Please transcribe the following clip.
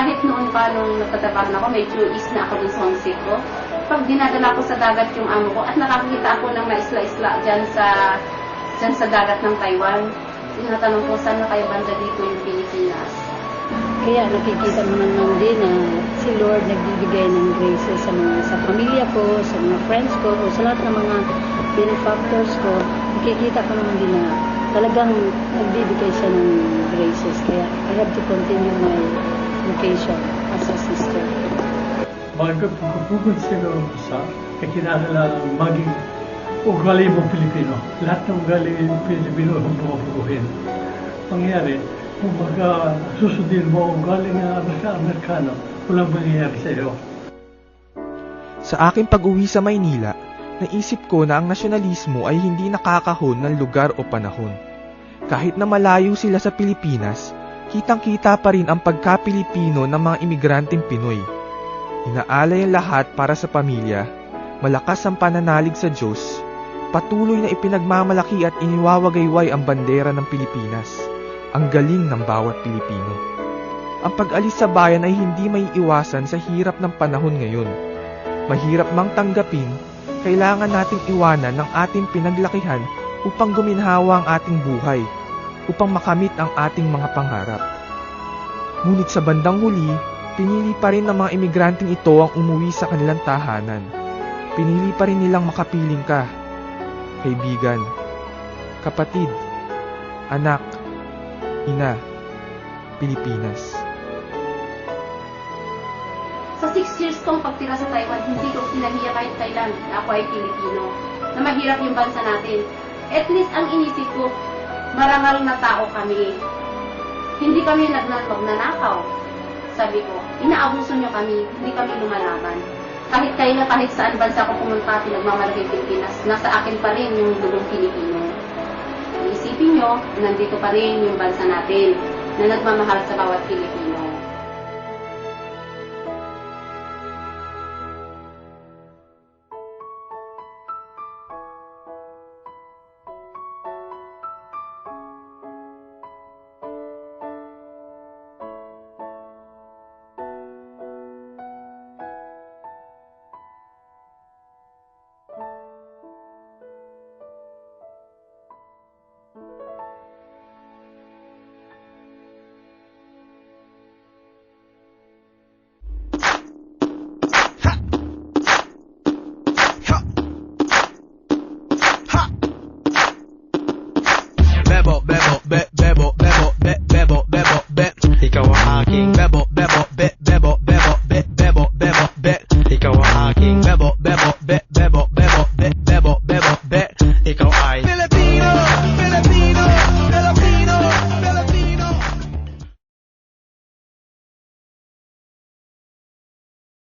kahit noon pa nung nagtatrabaho na ako, may is na ako dun sa homesick ko. Pag dinadala ko sa dagat yung amo ko at nakakita ako ng maisla-isla dyan sa, dyan sa dagat ng Taiwan, tinatanong ko, saan na kayo banda dito yung Pilipinas? Kaya nakikita mo naman din na si Lord nagbibigay ng graces sa mga sa pamilya ko, sa mga friends ko, o sa lahat ng mga benefactors ko. Nakikita ko naman din na talagang nagbibigay siya ng graces. Kaya I have to continue my vocation as a sister. Bago pagpupugod sila sa kakinahanglan maging ugali mo Pilipino. Lahat ng ugali ng Pilipino ang bumabuhin. Pangyari, kung baga susundin mo ang ugali ng Amerika, Amerikano, walang mangyayari sa iyo. Sa aking pag-uwi sa Maynila, naisip ko na ang nasyonalismo ay hindi nakakahon ng lugar o panahon. Kahit na malayo sila sa Pilipinas, kitang-kita pa rin ang pagka-Pilipino ng mga imigranteng Pinoy. Inaalay ang lahat para sa pamilya, malakas ang pananalig sa Diyos, patuloy na ipinagmamalaki at iniwawagayway ang bandera ng Pilipinas. Ang galing ng bawat Pilipino. Ang pag-alis sa bayan ay hindi may iwasan sa hirap ng panahon ngayon. Mahirap mang tanggapin, kailangan nating iwanan ng ating pinaglakihan upang guminhawa ang ating buhay, upang makamit ang ating mga pangarap. Ngunit sa bandang huli, pinili pa rin ng mga imigranteng ito ang umuwi sa kanilang tahanan. Pinili pa rin nilang makapiling ka, kaibigan, kapatid, anak, ina, Pilipinas. Sa six years kong pagtira sa Taiwan, hindi ko pinahiya kahit kailan na ako ay Pilipino. Na mahirap yung bansa natin. At least ang inisip ko, marangal na tao kami. Hindi kami nagnanakaw. Sabi ko, inaabuso nyo kami, hindi kami lumalaban. Kahit kailan, kahit saan bansa ko pumunta, pinagmamalaki Pilipinas, nasa akin pa rin yung dulong Pilipino. Isipin nyo, nandito pa rin yung bansa natin na nagmamahal sa bawat Pilipino. Bebo, bebo, be, bebo, bebo, be, bebo, bebo, be. Ikaw ang aking